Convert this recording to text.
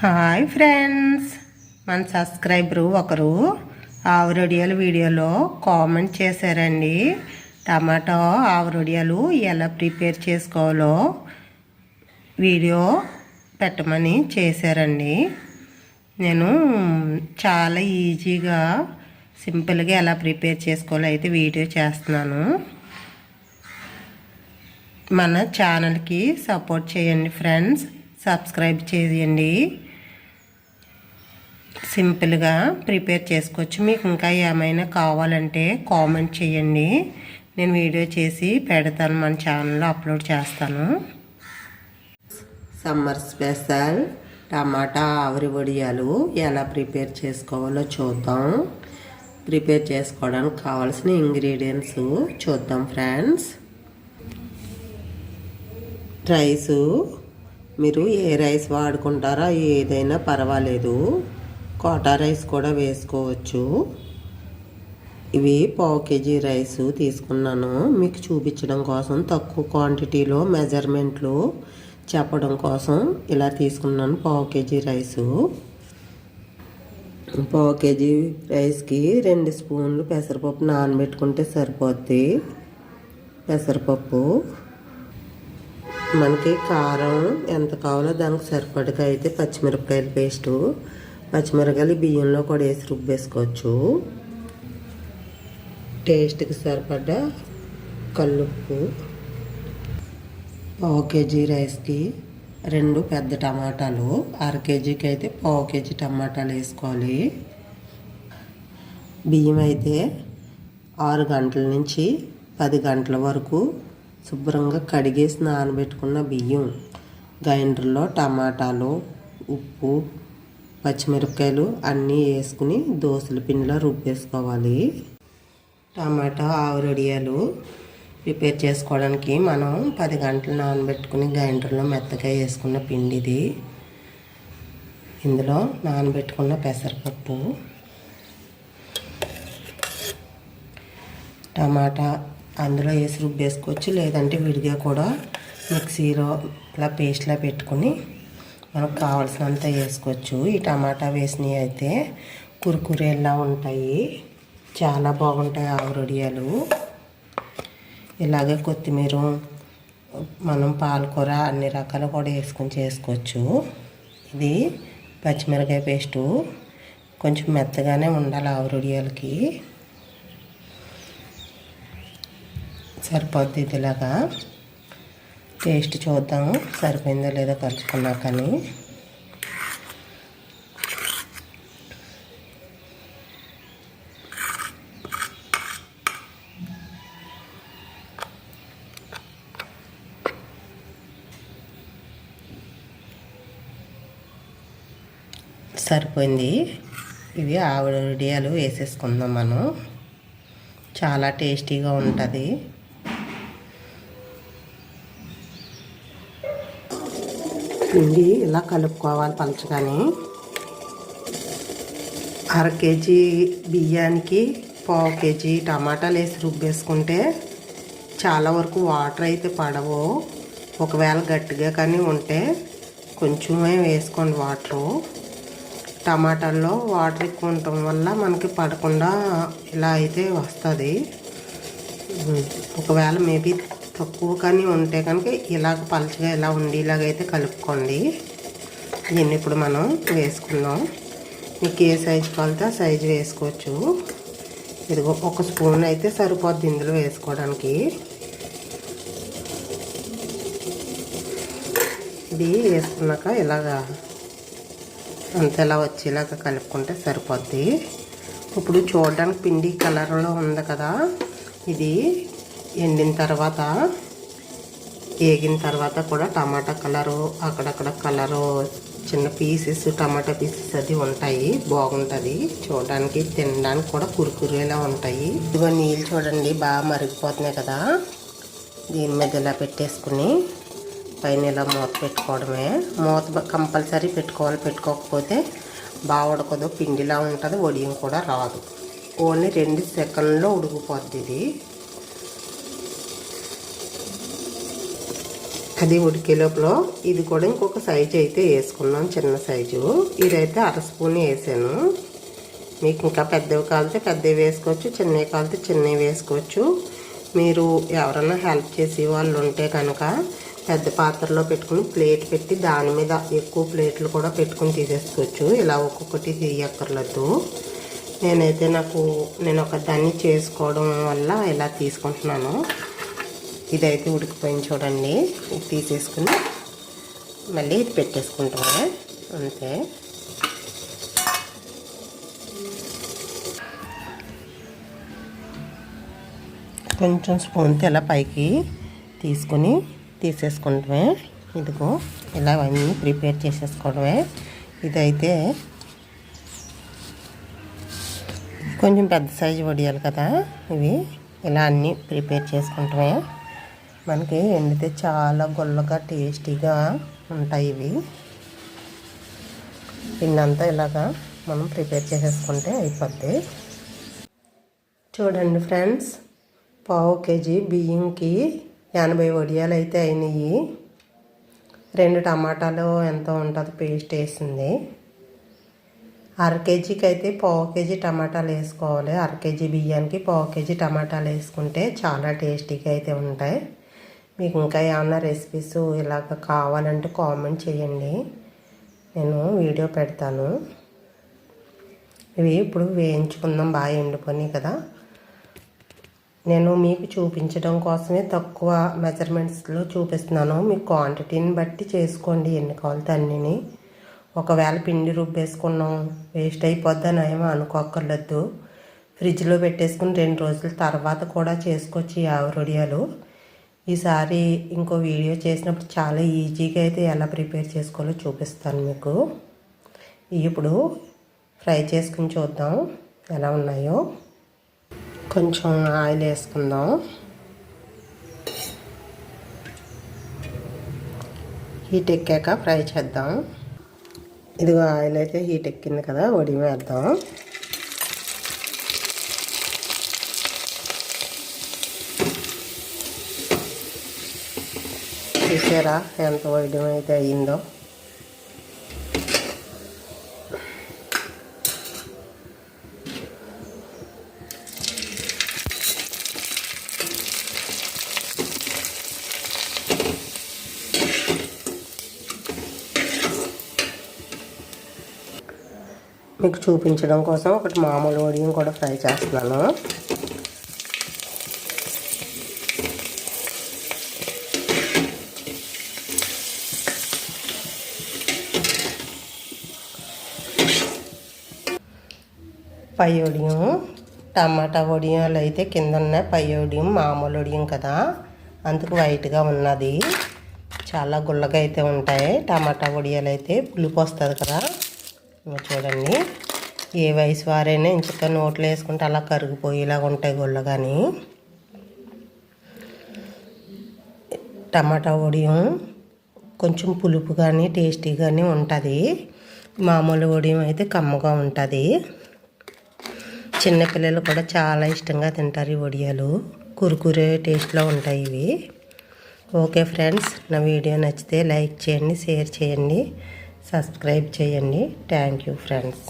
Hi friends. మన subscriber ఒకరు ఆవురొడియాల వీడియోలో కామెంట్ చేశారండి. టమాటో ఆవురొడియాలు ఎలా ప్రిపేర్ చేసుకోవాలో వీడియో పెట్టమని చేశారండి. నేను చాలా ఈజీగా సింపుల్గా ఎలా ప్రిపేర్ చేసుకోవాలో అయితే వీడియో చేస్తున్నాను. మన ఛానల్కి సపోర్ట్ చేయండి ఫ్రెండ్స్. సబ్స్క్రైబ్ చేయండి. సింపుల్గా ప్రిపేర్ చేసుకోవచ్చు. మీకు ఇంకా ఏమైనా కావాలంటే కామెంట్ చేయండి. నేను వీడియో చేసి పెడతాను మన ఛానల్లో అప్లోడ్ చేస్తాను. సమ్మర్ స్పెషల్ టమాటా ఆవిరి వడియాలు ఎలా ప్రిపేర్ చేసుకోవాలో చూద్దాం. ప్రిపేర్ చేసుకోవడానికి కావాల్సిన ఇంగ్రీడియంట్స్ చూద్దాం ఫ్రెండ్స్. రైసు మీరు ఏ రైస్ వాడుకుంటారో ఏదైనా పర్వాలేదు. కోటా రైస్ కూడా వేసుకోవచ్చు. ఇవి పావు కేజీ రైస్ తీసుకున్నాను. మీకు చూపించడం కోసం తక్కువ క్వాంటిటీలో మెజర్మెంట్లు చెప్పడం కోసం ఇలా తీసుకున్నాను పావు కేజీ రైసు. పావు కేజీ రైస్కి రెండు స్పూన్లు పెసరపప్పు నానబెట్టుకుంటే సరిపోద్ది. పెసరపప్పు. మనకి కారం ఎంత కావాలో దానికి సరిపడగా అయితే పచ్చిమిరపకాయల పేస్టు. పచ్చిమిరకాయలు బియ్యంలో కూడా వేసి రుబ్బేసుకోవచ్చు. టేస్ట్కి సరిపడ్డ కల్లుప్పు పావు కేజీ రైస్కి రెండు పెద్ద టమాటాలు అర కేజీకి అయితే పావు కేజీ టమాటాలు వేసుకోవాలి. బియ్యం అయితే ఆరు గంటల నుంచి పది గంటల వరకు శుభ్రంగా కడిగేసి నానబెట్టుకున్న బియ్యం. గ్రైండర్లో టమాటాలు ఉప్పు పచ్చిమిరపకాయలు అన్నీ వేసుకుని దోశల పిండిలో రుబ్బేసుకోవాలి. టమాటా ఆవురడియాలు ప్రిపేర్ చేసుకోవడానికి మనం పది గంటలు నానబెట్టుకుని గ్రైండర్లో మెత్తగా వేసుకున్న పిండి ఇది ఇందులో నానబెట్టుకున్న పెసరపప్పు టమాటా అందులో వేసి రుబ్బేసుకోవచ్చు. లేదంటే విడిగా కూడా మిక్సీలో ఇలా పేస్ట్లా పెట్టుకుని మనకు కావాల్సినంత వేసుకోవచ్చు. ఈ టమాటా వేసినవి అయితే కురుకురేలా ఉంటాయి. చాలా బాగుంటాయి ఆవురొడియాలు ఇలాగే కొత్తిమీర మనం పాలకూర అన్ని రకాలు కూడా వేసుకొని చేసుకోవచ్చు. ఇది పచ్చిమిరకాయ పేస్టు. కొంచెం మెత్తగానే ఉండాలి ఆవురొడియాలకి సరిపోద్ది ఇదిలాగా. టేస్ట్ చూద్దాము. సరిపోయిందో లేదో కలుపుకున్నాకని సరిపోయింది. ఇవి ఆవిడ ఉడియాలు వేసేసుకుందాం మనం. చాలా టేస్టీగా ఉంటుంది. పిండి ఇలా కలుపుకోవాలి పలచగానే. అర కేజీ బియ్యానికి పావు కేజీ టమాటాలు వేసి రుబ్బేసుకుంటే చాలా వరకు వాటర్ అయితే పడవు. ఒకవేళ గట్టిగా కానీ ఉంటే కొంచెమే వేసుకోండి వాటరు. టమాటాల్లో వాటర్ ఎక్కువ ఉండటం వల్ల మనకి పడకుండా ఇలా అయితే వస్తుంది. ఒకవేళ మేబీ తక్కువ కానీ ఉంటే కనుక ఇలాగ పలచగా ఇలా ఉండేలాగైతే కలుపుకోండి. దీన్ని ఇప్పుడు మనం వేసుకుందాం. మీకు ఏ సైజు కావాలితే ఆ సైజు వేసుకోవచ్చు. ఇదిగో ఒక స్పూన్ అయితే సరిపోద్ది ఇందులో వేసుకోవడానికి. ఇది వేసుకున్నాక ఇలాగా అంతలా వచ్చేలాగా కలుపుకుంటే సరిపోద్ది. ఇప్పుడు చూడడానికి పిండి కలర్లో ఉంది కదా. ఇది ఎండిన తర్వాత వేగిన తర్వాత కూడా టమాటా కలరు అక్కడక్కడ కలరు చిన్న పీసెస్ టమాటా పీసెస్ అది ఉంటాయి. బాగుంటుంది. చూడడానికి తినడానికి కూడా కురుకురేలా ఉంటాయి. ఇదిగో నీళ్ళు చూడండి బాగా మరిగిపోతున్నాయి కదా. దీని మీద ఇలా పెట్టేసుకుని పైన ఇలా మూత పెట్టుకోవడమే. మూత కంపల్సరీ పెట్టుకోవాలి. పెట్టుకోకపోతే బాగా ఉడకదు. పిండిలా ఉంటుంది. వడియం కూడా రాదు. ఓన్లీ రెండు సెకండ్లో ఉడికిపోద్ది ఇది. అది ఉడికే లోపల ఇది కూడా ఇంకొక సైజు అయితే వేసుకున్నాం చిన్న సైజు ఇదైతే అర స్పూన్ వేసాను. మీకు ఇంకా పెద్దవి కాలితే పెద్దవి వేసుకోవచ్చు చిన్నవి కాలితే చిన్నవి వేసుకోవచ్చు. మీరు ఎవరన్నా హెల్ప్ చేసే వాళ్ళు ఉంటే కనుక పెద్ద పాత్రలో పెట్టుకుని ప్లేట్ పెట్టి దాని మీద ఎక్కువ ప్లేట్లు కూడా పెట్టుకుని తీసేసుకోవచ్చు. ఇలా ఒక్కొక్కటి తీయక్కర్లేదు. నేనైతే నాకు నేను ఒక దాన్ని చేసుకోవడం వల్ల ఇలా తీసుకుంటున్నాను. ఇదైతే ఉడికిపోయింది చూడండి. ఇది తీసేసుకుని మళ్ళీ ఇది పెట్టేసుకుంటామే. అంతే. కొంచెం స్పూన్తో ఇలా పైకి తీసుకొని తీసేసుకుంటామే. ఇదిగో ఇలా అవన్నీ ప్రిపేర్ చేసేసుకోవడమే. ఇదైతే కొంచెం పెద్ద సైజు వడియాలి కదా ఇవి. ఇలా అన్నీ ప్రిపేర్ చేసుకుంటామే. మనకి ఎండితే చాలా గొల్లగా టేస్టీగా ఉంటాయి ఇవి. పిండంతా ఇలాగా మనం ప్రిపేర్ చేసేసుకుంటే అయిపోద్ది. చూడండి ఫ్రెండ్స్ పావు కేజీ బియ్యంకి ఎనభై వడియాలు అయితే అయినాయి. రెండు టమాటాలు ఎంత ఉంటుంది పేస్ట్ వేసింది. అర కేజీకి అయితే పావు కేజీ టమాటాలు వేసుకోవాలి. అర కేజీ బియ్యానికి పావు కేజీ టమాటాలు వేసుకుంటే చాలా టేస్టీగా అయితే ఉంటాయి. మీకు ఇంకా ఏమన్నా రెసిపీస్ ఇలాగ కావాలంటే కామెంట్ చేయండి. నేను వీడియో పెడతాను. ఇవి ఇప్పుడు వేయించుకుందాం బాగా ఎండుకొని కదా. నేను మీకు చూపించడం కోసమే తక్కువ మెజర్మెంట్స్లో చూపిస్తున్నాను. మీ క్వాంటిటీని బట్టి చేసుకోండి ఎన్ని కావాలి అన్నిని. ఒకవేళ పిండి రుబ్బేసుకున్నాం వేస్ట్ అయిపోద్దని ఏమో అనుకోక్కర్లేదు. ఫ్రిడ్జ్లో పెట్టేసుకుని రెండు రోజుల తర్వాత కూడా చేసుకోవచ్చు ఈ ఆవరొడియాలు ఈసారి ఇంకో వీడియో చేసినప్పుడు చాలా ఈజీగా అయితే ఎలా ప్రిపేర్ చేసుకోవాలో చూపిస్తాను మీకు. ఇప్పుడు ఫ్రై చేసుకుని చూద్దాం ఎలా ఉన్నాయో. కొంచెం ఆయిల్ వేసుకుందాం. హీట్ ఎక్కాక ఫ్రై చేద్దాం. ఇదిగో ఆయిల్ అయితే హీట్ ఎక్కింది కదా వడి చూసారా ఎంత వైద్యం అయితే అయ్యిందో? మీకు చూపించడం కోసం ఒకటి మామూలు వడియం కూడా ఫ్రై చేస్తున్నాను. పై ఒడియం టమాటా ఒడియాలు అయితే కింద ఉన్నాయి పై ఒడియం మామూలు ఒడియం కదా. అందుకు వైట్గా ఉన్నది. చాలా గుల్లగా అయితే ఉంటాయి. టమాటా ఒడియాలు అయితే పులుపు వస్తుంది కదా. చూడండి. ఏ వయసు వారైనా ఇంచుక నోట్లో వేసుకుంటే అలా కరిగిపోయేలాగా ఉంటాయి గుళ్ళ కానీ టమాటా ఒడియం కొంచెం పులుపు కానీ టేస్టీ కానీ ఉంటుంది. మామూలు ఒడియం అయితే కమ్మగా ఉంటుంది. చిన్నపిల్లలు కూడా చాలా ఇష్టంగా తింటారు ఈ వడియాలు. కురుకురే టేస్ట్లో ఉంటాయి ఇవి. ఓకే ఫ్రెండ్స్ నా వీడియో నచ్చితే లైక్ చేయండి షేర్ చేయండి సబ్స్క్రైబ్ చేయండి. Thank you friends